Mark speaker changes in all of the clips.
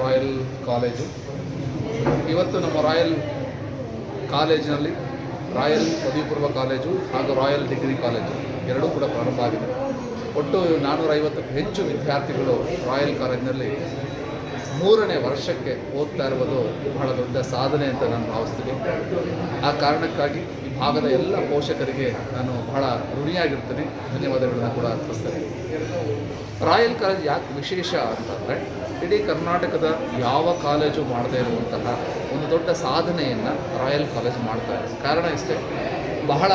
Speaker 1: Royal college. ಇವತ್ತು ನಮ್ಮ royal ಕಾಲೇಜಿನಲ್ಲಿ ರಾಯಲ್ ಪದವಿ ಪೂರ್ವ ಕಾಲೇಜು ಹಾಗೂ ರಾಯಲ್ ಡಿಗ್ರಿ ಕಾಲೇಜು ಎರಡೂ ಕೂಡ ಪ್ರಾರಂಭ ಆಗಿದೆ. ಒಟ್ಟು ನಾನ್ನೂರೈವತ್ತಕ್ಕೂ ಹೆಚ್ಚು ವಿದ್ಯಾರ್ಥಿಗಳು ರಾಯಲ್ ಕಾಲೇಜಿನಲ್ಲಿ ಮೂರನೇ ವರ್ಷಕ್ಕೆ ಓದ್ತಾ ಇರುವುದು ಬಹಳ ದೊಡ್ಡ ಸಾಧನೆ ಅಂತ ನಾನು ಭಾವಿಸ್ತೀನಿ. ಆ ಕಾರಣಕ್ಕಾಗಿ ಭಾಗದ ಎಲ್ಲ ಪೋಷಕರಿಗೆ ನಾನು ಬಹಳ ಋಣಿಯಾಗಿರ್ತೇನೆ ಧನ್ಯವಾದಗಳನ್ನು ಕೂಡ ಅರ್ಪಿಸ್ತೇನೆ ರಾಯಲ್ ಕಾಲೇಜ್ ಯಾಕೆ ವಿಶೇಷ ಅಂತಂದರೆ, ಇಡೀ ಕರ್ನಾಟಕದ ಯಾವ ಕಾಲೇಜು ಮಾಡದೇ ಇರುವಂತಹ ಒಂದು ದೊಡ್ಡ ಸಾಧನೆಯನ್ನು ರಾಯಲ್ ಕಾಲೇಜ್ ಮಾಡ್ತಾ ಇದೆ. ಕಾರಣ ಇಷ್ಟೇ, ಬಹಳ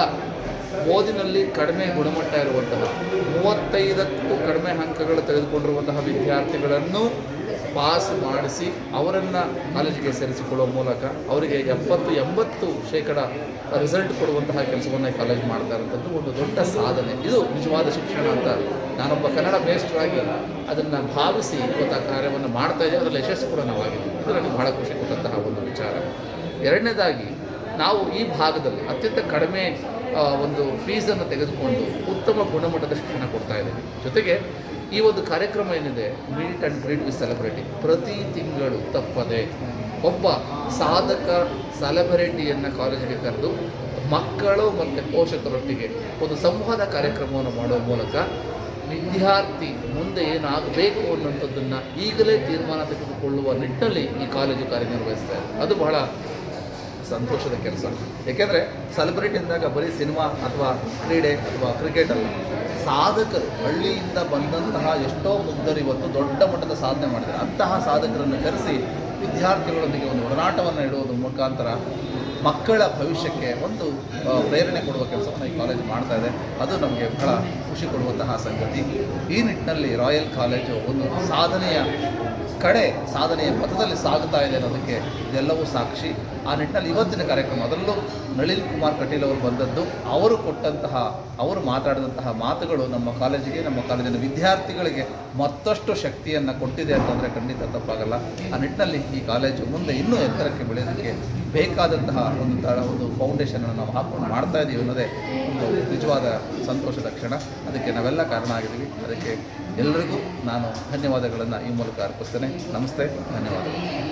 Speaker 1: ಓದಿನಲ್ಲಿ ಕಡಿಮೆ ಗುಣಮಟ್ಟ ಇರುವಂತಹ ಮೂವತ್ತೈದಕ್ಕೂ ಕಡಿಮೆ ಅಂಕಗಳು ತೆಗೆದುಕೊಂಡಿರುವಂತಹ ವಿದ್ಯಾರ್ಥಿಗಳನ್ನು ಪಾಸ್ ಮಾಡಿಸಿ ಅವರನ್ನು ಕಾಲೇಜಿಗೆ ಸೇರಿಸಿಕೊಳ್ಳುವ ಮೂಲಕ ಅವರಿಗೆ ಎಪ್ಪತ್ತು, ಎಂಬತ್ತು ಶೇಕಡ ರಿಸಲ್ಟ್ ಕೊಡುವಂತಹ ಕೆಲಸವನ್ನು ಕಾಲೇಜ್ ಮಾಡ್ತಾ ಇರೋಂಥದ್ದು ಒಂದು ದೊಡ್ಡ ಸಾಧನೆ. ಇದು ನಿಜವಾದ ಶಿಕ್ಷಣ ಅಂತ ನಾನೊಬ್ಬ ಕನ್ನಡ ಬೇಸ್ಡ್ರಾಗಿ ಅದನ್ನು ಭಾವಿಸಿ ಇವತ್ತು ಆ ಕಾರ್ಯವನ್ನು ಮಾಡ್ತಾ ಇದ್ದೀವಿ ಅದರಲ್ಲಿ ಯಶಸ್ಸು ಕೂಡ ನಾವಾಗಿದ್ದೀವಿ ಇದು ನನಗೆ ಬಹಳ ಖುಷಿ ಕೊಟ್ಟಂತಹ ಒಂದು ವಿಚಾರ. ಎರಡನೇದಾಗಿ, ನಾವು ಈ ಭಾಗದಲ್ಲಿ ಅತ್ಯಂತ ಕಡಿಮೆ ಒಂದು ಫೀಸನ್ನು ತೆಗೆದುಕೊಂಡು ಉತ್ತಮ ಗುಣಮಟ್ಟದ ಶಿಕ್ಷಣ ಕೊಡ್ತಾ ಇದ್ದೀವಿ. ಜೊತೆಗೆ ಈ ಒಂದು ಕಾರ್ಯಕ್ರಮ ಏನಿದೆ ಮೀಟ್ ಆ್ಯಂಡ್ ಗ್ರೀಟ್ ವಿ ಸೆಲೆಬ್ರಿಟಿ ಪ್ರತಿ ತಿಂಗಳು ತಪ್ಪದೆ ಒಬ್ಬ ಸಾಧಕ ಸೆಲೆಬ್ರಿಟಿಯನ್ನು ಕಾಲೇಜಿಗೆ ಕರೆದು ಮಕ್ಕಳು ಮತ್ತು ಪೋಷಕರೊಟ್ಟಿಗೆ ಒಂದು ಸಂವಾದ ಕಾರ್ಯಕ್ರಮವನ್ನು ಮಾಡುವ ಮೂಲಕ ವಿದ್ಯಾರ್ಥಿ ಮುಂದೆ ಏನಾಗಬೇಕು ಅನ್ನೋಂಥದ್ದನ್ನು ಈಗಲೇ ತೀರ್ಮಾನ ತೆಗೆದುಕೊಳ್ಳುವ ನಿಟ್ಟಿನಲ್ಲಿ ಈ ಕಾಲೇಜು ಕಾರ್ಯನಿರ್ವಹಿಸ್ತಾ ಇದೆ. ಅದು ಬಹಳ ಸಂತೋಷದ ಕೆಲಸ. ಏಕೆಂದರೆ ಸೆಲೆಬ್ರಿಟಿ ಅಂದಾಗ ಬರೀ ಸಿನಿಮಾ ಅಥವಾ ಕ್ರೀಡೆ ಅಥವಾ ಕ್ರಿಕೆಟ್ ಸಾಧಕರು ಹಳ್ಳಿಯಿಂದ ಬಂದಂತಹ ಎಷ್ಟೋ ಮುಗ್ಧರು ಇವತ್ತು ದೊಡ್ಡ ಮಟ್ಟದ ಸಾಧನೆ ಮಾಡಿದ್ದಾರೆ. ಅಂತಹ ಸಾಧಕರನ್ನು ಕರೆಸಿ ವಿದ್ಯಾರ್ಥಿಗಳೊಂದಿಗೆ ಒಂದು ಒಡನಾಟವನ್ನು ಇಡುವುದರ ಮುಖಾಂತರ ಮಕ್ಕಳ ಭವಿಷ್ಯಕ್ಕೆ ಒಂದು ಪ್ರೇರಣೆ ಕೊಡುವ ಕೆಲಸವನ್ನು ಈ ಕಾಲೇಜು ಮಾಡ್ತಾ ಇದೆ. ಅದು ನಮಗೆ ಬಹಳ ಖುಷಿ ಕೊಡುವಂತಹ ಸಂಗತಿ. ಈ ನಿಟ್ಟಿನಲ್ಲಿ ರಾಯಲ್ ಕಾಲೇಜು ಒಂದು ಸಾಧನೆಯ ಕಡೆ, ಸಾಧನೆಯ ಪಥದಲ್ಲಿ ಸಾಗುತ್ತಾ ಇದೆ ಅನ್ನೋದಕ್ಕೆ ಇದೆಲ್ಲವೂ ಸಾಕ್ಷಿ. ಆ ನಿಟ್ಟಿನಲ್ಲಿ ಇವತ್ತಿನ ಕಾರ್ಯಕ್ರಮ ಅದರಲ್ಲೂ ನಳಿನ್ ಕುಮಾರ್ ಕಟೀಲ್ ಅವರು ಬಂದದ್ದು. ಅವರು ಕೊಟ್ಟಂತಹ, ಅವರು ಮಾತಾಡಿದಂತಹ ಮಾತುಗಳು ನಮ್ಮ ಕಾಲೇಜಿಗೆ, ನಮ್ಮ ಕಾಲೇಜಿನ ವಿದ್ಯಾರ್ಥಿಗಳಿಗೆ ಮತ್ತಷ್ಟು ಶಕ್ತಿಯನ್ನು ಕೊಟ್ಟಿದೆ ಅಂತಂದರೆ ಖಂಡಿತ ತಪ್ಪಾಗಲ್ಲ. ಆ ನಿಟ್ಟಿನಲ್ಲಿ ಈ ಕಾಲೇಜು ಮುಂದೆ ಇನ್ನೂ ಎತ್ತರಕ್ಕೆ ಬೆಳೆಯೋದಕ್ಕೆ ಬೇಕಾದಂತಹ ಒಂದು ತರ ಒಂದು ಫೌಂಡೇಶನನ್ನು ನಾವು ಹಾಕೊಂಡು ಮಾಡ್ತಾ ಇದ್ದೀವಿ ಅನ್ನೋದೇ ಒಂದು ನಿಜವಾದ ಸಂತೋಷದ ಕ್ಷಣ. ಅದಕ್ಕೆ ನಾವೆಲ್ಲ ಕಾರಣ ಆಗಿದ್ದೀವಿ. ಅದಕ್ಕೆ ಎಲ್ಲರಿಗೂ ನಾನು ಧನ್ಯವಾದಗಳನ್ನು ಈ ಮೂಲಕ ಅರ್ಪಿಸ್ತೇನೆ. ನಮಸ್ತೆ, ಧನ್ಯವಾದಗಳು.